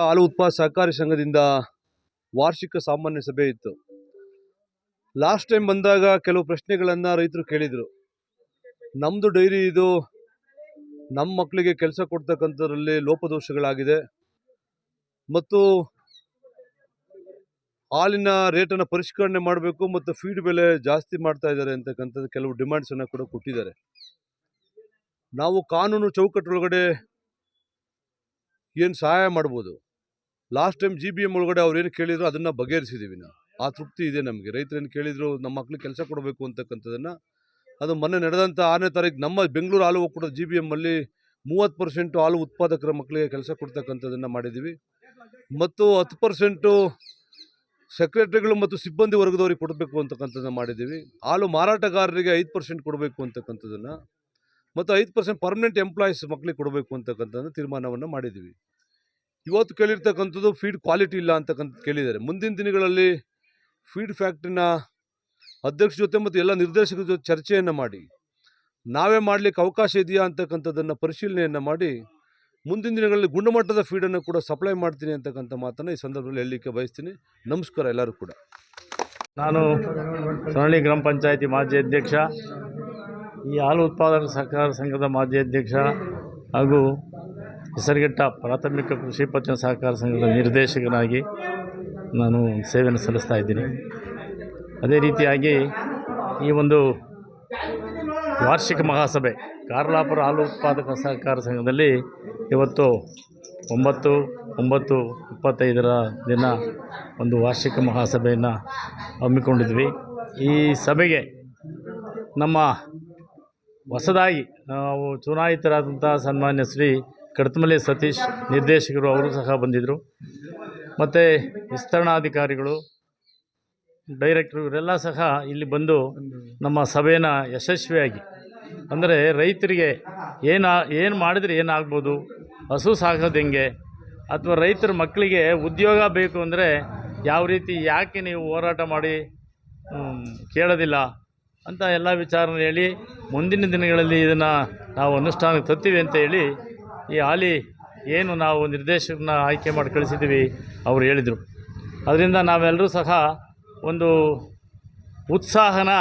ಹಾಲು ಉತ್ಪಾದ ಸಹಕಾರಿ ಸಂಘದಿಂದ ವಾರ್ಷಿಕ ಸಾಮಾನ್ಯ ಸಭೆ ಇತ್ತು. ಲಾಸ್ಟ್ ಟೈಮ್ ಬಂದಾಗ ಕೆಲವು ಪ್ರಶ್ನೆಗಳನ್ನು ರೈತರು ಕೇಳಿದರು. ನಮ್ಮದು ಡೈರಿ ಇದು ನಮ್ಮ ಮಕ್ಕಳಿಗೆ ಕೆಲಸ ಕೊಡ್ತಕ್ಕಂಥದ್ರಲ್ಲಿ ಲೋಪದೋಷಗಳಾಗಿದೆ. ಮತ್ತು ಹಾಲಿನ ರೇಟನ್ನು ಪರಿಷ್ಕರಣೆ ಮಾಡಬೇಕು ಮತ್ತು ಫೀಡ್ ಬೆಲೆ ಜಾಸ್ತಿ ಮಾಡ್ತಾ ಇದ್ದಾರೆ ಅಂತಕ್ಕಂಥದ್ದು ಕೆಲವು ಡಿಮ್ಯಾಂಡ್ಸನ್ನು ಕೂಡ ಕೊಟ್ಟಿದ್ದಾರೆ. ನಾವು ಕಾನೂನು ಚೌಕಟ್ಟೊಳಗಡೆ ಏನು ಸಹಾಯ ಮಾಡ್ಬೋದು? Last time G B M ಒಳಗಡೆ ಅವ್ರೇನು ಕೇಳಿದ್ರು ಅದನ್ನು ಬಗೆಹರಿಸಿದ್ದೀವಿ ನಾವು. ಆ ತೃಪ್ತಿ ಇದೆ ನಮಗೆ. ರೈತರೇನು ಕೇಳಿದ್ರು ನಮ್ಮ ಮಕ್ಳಿಗೆ ಕೆಲಸ ಕೊಡಬೇಕು ಅಂತಕ್ಕಂಥದ್ದನ್ನು. ಅದು ಮೊನ್ನೆ ನಡೆದಂಥ ಆರನೇ ತಾರೀಕು ನಮ್ಮ ಬೆಂಗಳೂರು ಹಾಲು ಒಕ್ಕೂಟದ ಜಿ ಬಿ ಎಮ್ಮಲ್ಲಿ ಮೂವತ್ತು ಪರ್ಸೆಂಟು ಹಾಲು ಉತ್ಪಾದಕರ ಮಕ್ಕಳಿಗೆ ಕೆಲಸ ಕೊಡ್ತಕ್ಕಂಥದ್ದನ್ನು ಮಾಡಿದ್ದೀವಿ ಮತ್ತು ಹತ್ತು ಪರ್ಸೆಂಟು ಸೆಕ್ರೆಟರಿಗಳು ಮತ್ತು ಸಿಬ್ಬಂದಿ ವರ್ಗದವ್ರಿಗೆ ಕೊಡಬೇಕು ಅಂತಕ್ಕಂಥದ್ದನ್ನು ಮಾಡಿದ್ದೀವಿ ಹಾಲು ಮಾರಾಟಗಾರರಿಗೆ ಐದು ಪರ್ಸೆಂಟ್ ಕೊಡಬೇಕು ಅಂತಕ್ಕಂಥದ್ದನ್ನು. ಮತ್ತು ಐದು ಪರ್ಸೆಂಟ್ ಪರ್ಮನೆಂಟ್ ಎಂಪ್ಲಾಯೀಸ್ ಮಕ್ಕಳಿಗೆ ಕೊಡಬೇಕು ಅಂತಕ್ಕಂಥದ್ದು ತೀರ್ಮಾನವನ್ನು ಮಾಡಿದ್ದೀವಿ ಇವತ್ತು ಕೇಳಿರ್ತಕ್ಕಂಥದ್ದು ಫೀಡ್ ಕ್ವಾಲಿಟಿ ಇಲ್ಲ ಅಂತಕ್ಕಂಥ ಕೇಳಿದ್ದಾರೆ. ಮುಂದಿನ ದಿನಗಳಲ್ಲಿ ಫೀಡ್ ಫ್ಯಾಕ್ಟ್ರಿನ ಅಧ್ಯಕ್ಷ ಜೊತೆ ಮತ್ತು ಎಲ್ಲ ನಿರ್ದೇಶಕರ ಜೊತೆ ಚರ್ಚೆಯನ್ನು ಮಾಡಿ, ನಾವೇ ಮಾಡಲಿಕ್ಕೆ ಅವಕಾಶ ಇದೆಯಾ ಅಂತಕ್ಕಂಥದ್ದನ್ನು ಪರಿಶೀಲನೆಯನ್ನು ಮಾಡಿ, ಮುಂದಿನ ದಿನಗಳಲ್ಲಿ ಗುಣಮಟ್ಟದ ಫೀಡನ್ನು ಕೂಡ ಸಪ್ಲೈ ಮಾಡ್ತೀನಿ ಅಂತಕ್ಕಂಥ ಮಾತನ್ನು ಈ ಸಂದರ್ಭದಲ್ಲಿ ಹೇಳಲಿಕ್ಕೆ ಬಯಸ್ತೀನಿ. ನಮಸ್ಕಾರ ಎಲ್ಲರೂ ಕೂಡ. ನಾನು ಸೊನಳ್ಳಿ ಗ್ರಾಮ ಪಂಚಾಯತಿ ಮಾಜಿ ಅಧ್ಯಕ್ಷ, ಈ ಹಾಲು ಉತ್ಪಾದಕ ಸಹಕಾರ ಸಂಘದ ಮಾಜಿ ಅಧ್ಯಕ್ಷ ಹಾಗೂ ಹೆಸರುಘಟ್ಟ ಪ್ರಾಥಮಿಕ ಕೃಷಿ ಪತ್ತಿನ ಸಹಕಾರ ಸಂಘದ ನಿರ್ದೇಶಕನಾಗಿ ನಾನು ಸೇವೆಯನ್ನು ಸಲ್ಲಿಸ್ತಾ ಇದ್ದೀನಿ. ಅದೇ ರೀತಿಯಾಗಿ ಈ ಒಂದು ವಾರ್ಷಿಕ ಮಹಾಸಭೆ, ಕಾರ್ಲಾಪುರ ಹಾಲು ಉತ್ಪಾದಕ ಸಹಕಾರ ಸಂಘದಲ್ಲಿ ಇವತ್ತು ಒಂಬತ್ತು ಒಂಬತ್ತು ಇಪ್ಪತ್ತೈದರ ದಿನ ಒಂದು ವಾರ್ಷಿಕ ಮಹಾಸಭೆಯನ್ನು ಹಮ್ಮಿಕೊಂಡಿದ್ವಿ. ಈ ಸಭೆಗೆ ನಮ್ಮ ಹೊಸದಾಗಿ ನಾವು ಚುನಾಯಿತರಾದಂಥ ಸನ್ಮಾನ್ಯ ಶ್ರೀ ಕಡತಮಲೆ ಸತೀಶ್ ನಿರ್ದೇಶಕರು ಅವರು ಸಹ ಬಂದಿದ್ದರು ಮತ್ತು ವಿಸ್ತರಣಾಧಿಕಾರಿಗಳು, ಡೈರೆಕ್ಟ್ರು ಇವರೆಲ್ಲ ಸಹ ಇಲ್ಲಿ ಬಂದು ನಮ್ಮ ಸಭೆಯನ್ನು ಯಶಸ್ವಿಯಾಗಿ, ಅಂದರೆ ರೈತರಿಗೆ ಏನು ಏನು ಮಾಡಿದರೆ ಏನಾಗ್ಬೋದು, ಹಸು ಸಾಕೋದು ಹೆಂಗೆ, ಅಥವಾ ರೈತರ ಮಕ್ಕಳಿಗೆ ಉದ್ಯೋಗ ಬೇಕು ಅಂದರೆ ಯಾವ ರೀತಿ, ಯಾಕೆ ನೀವು ಹೋರಾಟ ಮಾಡಿ ಕೇಳೋದಿಲ್ಲ ಅಂತ ಎಲ್ಲ ವಿಚಾರನ ಹೇಳಿ ಮುಂದಿನ ದಿನಗಳಲ್ಲಿ ಇದನ್ನು ನಾವು ಅನುಷ್ಠಾನಕ್ಕೆ ತತ್ತೀವಿ ಅಂತ ಹೇಳಿ ಈ ಹಾಲಿ ಏನು ನಾವು ನಿರ್ದೇಶಕನ ಆಯ್ಕೆ ಮಾಡಿ ಕಳಿಸಿದ್ದೀವಿ, ಅವರು ಹೇಳಿದರು. ಅದರಿಂದ ನಾವೆಲ್ಲರೂ ಸಹ ಒಂದು ಉತ್ಸಾಹನ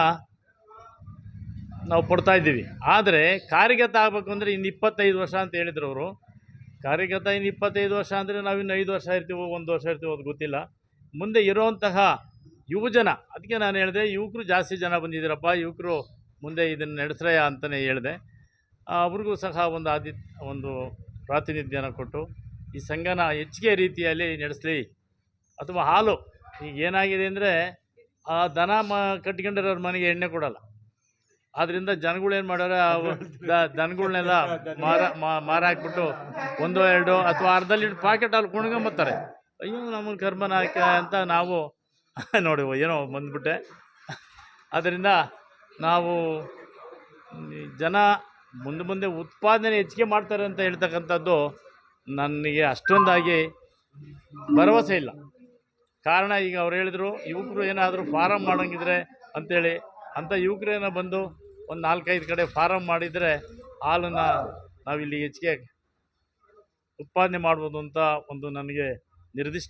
ನಾವು ಪಡ್ತಾ ಇದ್ದೀವಿ. ಆದರೆ ಕಾರ್ಯಗತ ಆಗಬೇಕು ಅಂದರೆ ಇನ್ನು ಇಪ್ಪತ್ತೈದು ವರ್ಷ ಅಂತ ಹೇಳಿದ್ರು ಅವರು. ಕಾರ್ಯಗತ ಇನ್ನು ಇಪ್ಪತ್ತೈದು ವರ್ಷ ಅಂದರೆ ನಾವು ಇನ್ನು ಐದು ವರ್ಷ ಇರ್ತೀವೋ, ಒಂದು ವರ್ಷ ಇರ್ತೀವೋ ಅದು ಗೊತ್ತಿಲ್ಲ. ಮುಂದೆ ಇರುವಂತಹ ಯುವಜನ ಅದಕ್ಕೆ ನಾನು ಹೇಳಿದೆ, ಯುವಕರು ಜಾಸ್ತಿ ಜನ ಬಂದಿದ್ದೀರಪ್ಪ, ಯುವಕರು ಮುಂದೆ ಇದನ್ನು ನಡೆಸ್ರಯ ಅಂತಲೇ ಹೇಳಿದೆ. ಅವ್ರಿಗೂ ಸಹ ಒಂದು ಆದಿ, ಒಂದು ಪ್ರಾತಿನಿಧ್ಯನ ಕೊಟ್ಟು ಈ ಸಂಘನ ಹೆಚ್ಚಿಗೆ ರೀತಿಯಲ್ಲಿ ನಡೆಸಲಿ ಅಥವಾ ಹಾಲು. ಈಗ ಏನಾಗಿದೆ ಅಂದರೆ ಆ ದನ ಮ, ಕಟ್ಕೊಂಡಿರೋರ ಮನೆಗೆ ಎಣ್ಣೆ ಕೊಡಲ್ಲ. ಆದ್ದರಿಂದ ಜನಗಳು ಏನು ಮಾಡ್ಯಾರ ದನಗಳನ್ನೆಲ್ಲ ಮಾರ ಮಾರ ಹಾಕ್ಬಿಟ್ಟು ಒಂದು ಎರಡು ಅಥವಾ ಅರ್ಧ ಲೀಟ್ರ್ ಪಾಕೆಟ್ ಅಲ್ಲಿ ಕುಣ್ಕೊಂಬತ್ತಾರೆ ಅಯ್ಯೋ ನಮ್ಮ ಕರ್ಮನ ಹಾಕ ಅಂತ ನಾವು ನೋಡಿ, ಏನೋ ಬಂದ್ಬಿಟ್ಟೆ. ಅದರಿಂದ ನಾವು ಜನ ಮುಂದೆ ಮುಂದೆ ಉತ್ಪಾದನೆ ಹೆಚ್ಚಿಗೆ ಮಾಡ್ತಾರೆ ಅಂತ ಹೇಳ್ತಕ್ಕಂಥದ್ದು ನನಗೆ ಅಷ್ಟೊಂದಾಗಿ ಭರವಸೆ ಇಲ್ಲ. ಕಾರಣ ಈಗ ಅವ್ರು ಹೇಳಿದರು, ಯುವಕರು ಏನಾದರೂ ಫಾರಮ್ ಮಾಡೋಂಗಿದ್ರೆ ಅಂಥೇಳಿ ಅಂಥ ಯುವಕರೇನೋ ಬಂದು ಒಂದು ನಾಲ್ಕೈದು ಕಡೆ ಫಾರಮ್ ಮಾಡಿದರೆ ಹಾಲನ್ನು ನಾವಿಲ್ಲಿ ಹೆಚ್ಚಿಗೆ ಉತ್ಪಾದನೆ ಮಾಡ್ಬೋದು ಅಂತ ಒಂದು ನನಗೆ ನಿರ್ದಿಷ್ಟ